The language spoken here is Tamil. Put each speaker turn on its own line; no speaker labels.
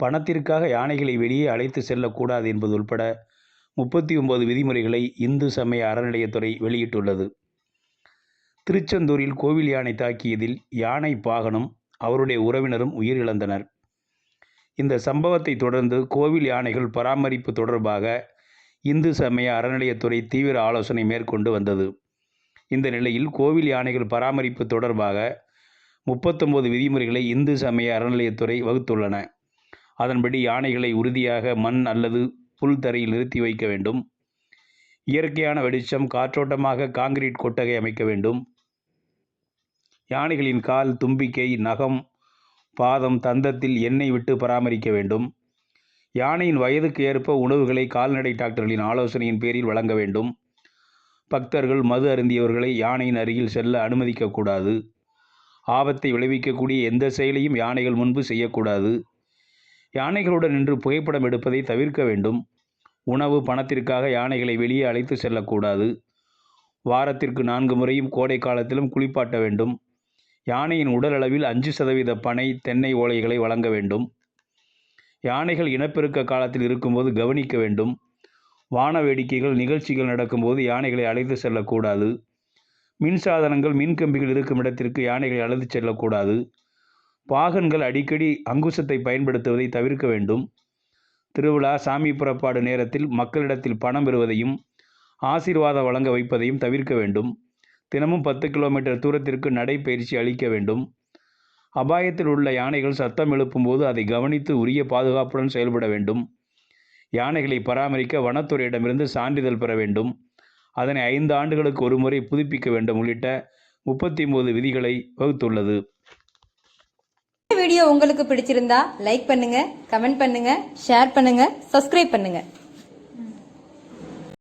பணத்திற்காக யானைகளை வெளியே அழைத்து செல்லக்கூடாது என்பது உள்பட முப்பத்தி ஒன்பது விதிமுறைகளை இந்து சமய அறநிலையத்துறை வெளியிட்டுள்ளது. திருச்செந்தூரில் கோவில் யானை தாக்கியதில் யானை பாகனும் அவருடைய உறவினரும் உயிரிழந்தனர். இந்த சம்பவத்தை தொடர்ந்து கோவில் யானைகள் பராமரிப்பு தொடர்பாக இந்து சமய அறநிலையத்துறை தீவிர ஆலோசனை மேற்கொண்டு வந்தது. இந்த நிலையில் கோவில் யானைகள் பராமரிப்பு தொடர்பாக முப்பத்தொன்பது விதிமுறைகளை இந்து சமய அறநிலையத்துறை வகுத்துள்ளன. அதன்படி யானைகளை உறுதியாக மண் அல்லது புல் தரையில் நிறுத்தி வைக்க வேண்டும். இயற்கையான வெளிச்சம் காற்றோட்டமாக காங்கிரீட் கொட்டகை அமைக்க வேண்டும். யானைகளின் கால் தும்பிக்கை நகம் பாதம் தந்தத்தில் எண்ணெய் விட்டு பராமரிக்க வேண்டும். யானையின் வயதுக்கு ஏற்ப உணவுகளை கால்நடை டாக்டர்களின் ஆலோசனையின் பேரில் வழங்க வேண்டும். பக்தர்கள் மது அருந்தியவர்களை யானையின் அருகில் செல்ல அனுமதிக்கக்கூடாது ஆபத்தை விளைவிக்கக்கூடிய எந்த செயலையும் யானைகள் முன்பு செய்யக்கூடாது. யானைகளுடன் நின்று புகைப்படம் எடுப்பதை தவிர்க்க வேண்டும். உணவு பணத்திற்காக யானைகளை வெளியே அழைத்து செல்லக்கூடாது. வாரத்திற்கு நான்கு முறையும் கோடை காலத்திலும் குளிப்பாட்ட வேண்டும். யானையின் உடல் அளவில் அஞ்சு சதவீத பனை தென்னை ஓலைகளை வழங்க வேண்டும். யானைகள் இனப்பெருக்க காலத்தில் இருக்கும்போது கவனிக்க வேண்டும். வான வேடிக்கைகள் நிகழ்ச்சிகள் நடக்கும்போது யானைகளை அழைத்து செல்லக்கூடாது. மின் சாதனங்கள் மின்கம்பிகள் இருக்கும் இடத்திற்கு யானைகளை அழைத்து செல்லக்கூடாது. பாகன்கள் அடிக்கடி அங்குசத்தை பயன்படுத்துவதை தவிர்க்க வேண்டும். திருவிழா சாமி புறப்பாடு நேரத்தில் மக்களிடத்தில் பணம் பெறுவதையும் ஆசீர்வாதம் வழங்க வைப்பதையும் தவிர்க்க வேண்டும். தினமும் பத்து கிலோமீட்டர் தூரத்திற்கு நடைப்பயிற்சி அளிக்க வேண்டும். அபாயத்தில் உள்ள யானைகள் சத்தம் எழுப்பும்போது அதை கவனித்து உரிய பாதுகாப்புடன் செயல்பட வேண்டும். யானைகளை பராமரிக்க வனத்துறையிடமிருந்து சான்றிதழ் பெற வேண்டும். அதனை ஐந்து ஆண்டுகளுக்கு ஒரு முறை புதுப்பிக்க வேண்டும் உள்ளிட்ட முப்பத்தி ஒன்பது விதிகளை வகுத்துள்ளது.
வீடியோ உங்களுக்கு பிடிச்சிருந்தா லைக் பண்ணுங்க கமெண்ட் பண்ணுங்க ஷேர் பண்ணுங்க சப்ஸ்கிரைப் பண்ணுங்க.